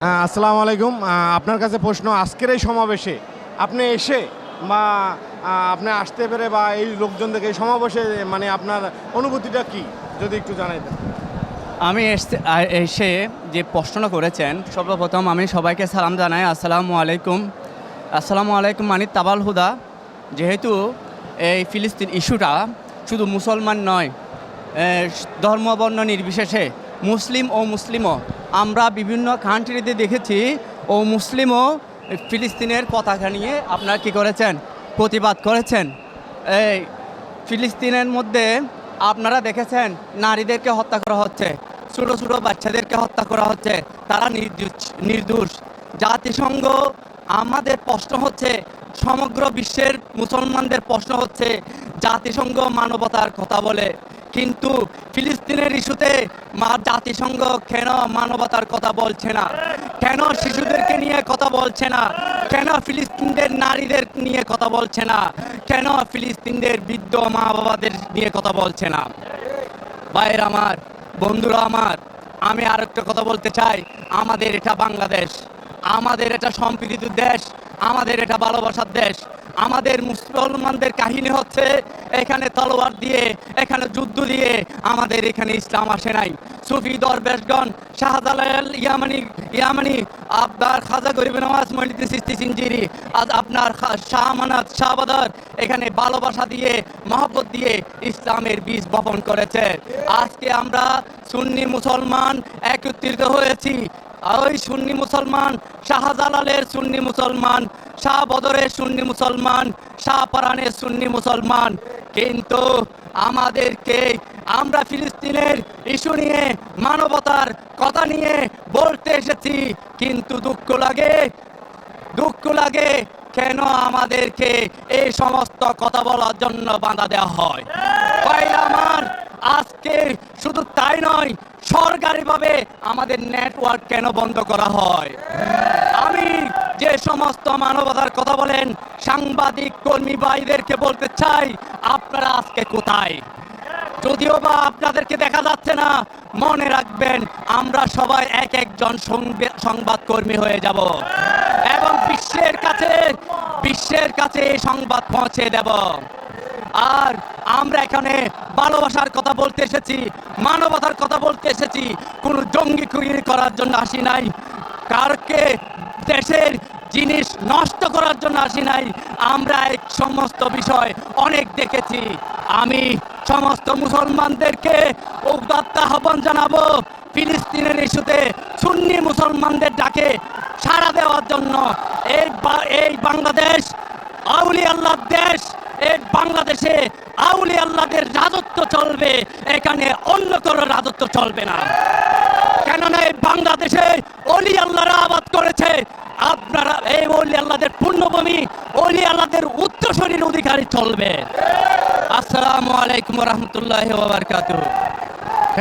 আসসালামু আলাইকুম। আপনার কাছে প্রশ্ন, আজকের এই সমাবেশে আপনি এসে বা আপনি আসতে পেরে বা এই লোকজন থেকে এই সমাবেশে মানে আপনার অনুভূতিটা কি? যদি একটু জানাই দেন। আমি এসে যে প্রশ্নটা করেছেন, সর্বপ্রথম আমি সবাইকে সালাম জানাই। আসসালামু আলাইকুম। আসসালামু আলাইকুম মানে তাবাল হুদা। যেহেতু এই ফিলিস্তিন ইস্যুটা শুধু মুসলমান নয় ধর্মবর্ণ নির্বিশেষে মুসলিম ও মুসলিমও। আমরা বিভিন্ন কান্ট্রিতে দেখেছি, ও মুসলিমও ফিলিস্তিনের পতাকা নিয়ে আপনারা কী করেছেন? প্রতিবাদ করেছেন। এই ফিলিস্তিনের মধ্যে আপনারা দেখেছেন, নারীদেরকে হত্যা করা হচ্ছে, ছোটো ছোটো বাচ্চাদেরকে হত্যা করা হচ্ছে, তারা নির্দোষ নির্দোষ। জাতিসংঘ, আমাদের প্রশ্ন হচ্ছে, সমগ্র বিশ্বের মুসলমানদের প্রশ্ন হচ্ছে, জাতিসংঘ মানবতার কথা বলে। কিন্তু ফিলিস্তিনের ইস্যুতে মা জাতিসংঘ কেন মানবতার কথা বলছে না? কেন শিশুদেরকে নিয়ে কথা বলছে না? কেন ফিলিস্তিনদের নারীদের নিয়ে কথা বলছে না? কেন ফিলিস্তিনদের বৃদ্ধ মা বাবাদের নিয়ে কথা বলছে না? ভাইয়ের আমার, বন্ধুরা আমার, আমি আর একটা কথা বলতে চাই। আমাদের এটা বাংলাদেশ, আমাদের এটা সম্প্রীত দেশ, আমাদের এটা ভালোবাসার দেশ। আমাদের মুসলমানদের কাহিনী হচ্ছে, এখানে তলোয়ার দিয়ে, এখানে যুদ্ধ দিয়ে আমাদের এখানে ইসলাম আসে নাই। সুফি দরবেশগণ, শাহজালাল ইয়ামানি ইয়ামানি আপনার খাজা গরিব নওয়াজ মলিদ সিস্তি সিঞ্জিরি, আজ আপনার খা- শাহ আমানত শাহবাদার এখানে ভালোবাসা দিয়ে, মহব্বত দিয়ে ইসলামের বীজ বপন করেছে। আজকে আমরা সুন্নি মুসলমান একত্রিত হয়েছি। ওই সুন্নি মুসলমান, শাহজালালের সুন্নি মুসলমান, শাহ বদরের সুন্নি মুসলমান, শাহ পারানের সুন্নি মুসলমান। কিন্তু আমাদেরকে আমরা ফিলিস্তিনের ইস্যু নিয়ে, মানবতার কথা নিয়ে বলতে এসেছি। কিন্তু দুঃখ লাগে দুঃখ লাগে কেন আমাদেরকে এই সমস্ত কথা বলার জন্য বাধা দেওয়া হয়? আমার আজকে শুধু তাই নয়, সরকারিভাবে আমাদের নেটওয়ার্ক কেন বন্ধ করা হয়? আমি যে সমস্ত মানবতার কথা বলেন, সাংবাদিক কর্মী ভাইদেরকে বলতে চাই, আপনারা আজকে কোথায়? যদিও বা আপনাদেরকে দেখা যাচ্ছে না, মনে রাখবেন, আমরা সবাই এক একজন সংবে- সংবাদকর্মী হয়ে যাব। এবং বিশ্বের কাছে বিশ্বের কাছে সংবাদ পৌঁছে দেব। আর আমরা এখানে ভালোবাসার কথা বলতে এসেছি, মানবতার কথা বলতে এসেছি, কোনো জঙ্গি খুগিরি করার জন্য আসি নাই, কারকে দেশের জিনিস নষ্ট করার জন্য আসি নাই, আমরা এক সমস্ত বিষয় অনেক দেখেছি। আমি সমস্ত মুসলমানদেরকে উদাত্ত আহ্বান জানাব, ফিলিস্তিনের ইস্যুতে সুন্নি মুসলমানদের ডাকে সাড়া দেওয়ার জন্য। এই এই বাংলাদেশ আউলি আল্লাহর দেশ বাংলাদেশে আউলি আল্লাহদের রাজত্ব চলবে, এখানে অন্য কোনো রাজত্ব চলবে না। কেননা এই বাংলাদেশে অলি আল্লাহরা আবাদ করেছে। আপনারা এই অলি আল্লাহদের পূর্ণভূমি, অলি আল্লাহদের উত্তরসরীর অধিকারী চলবে। আসসালামু আলাইকুম রহমতুল্লাহ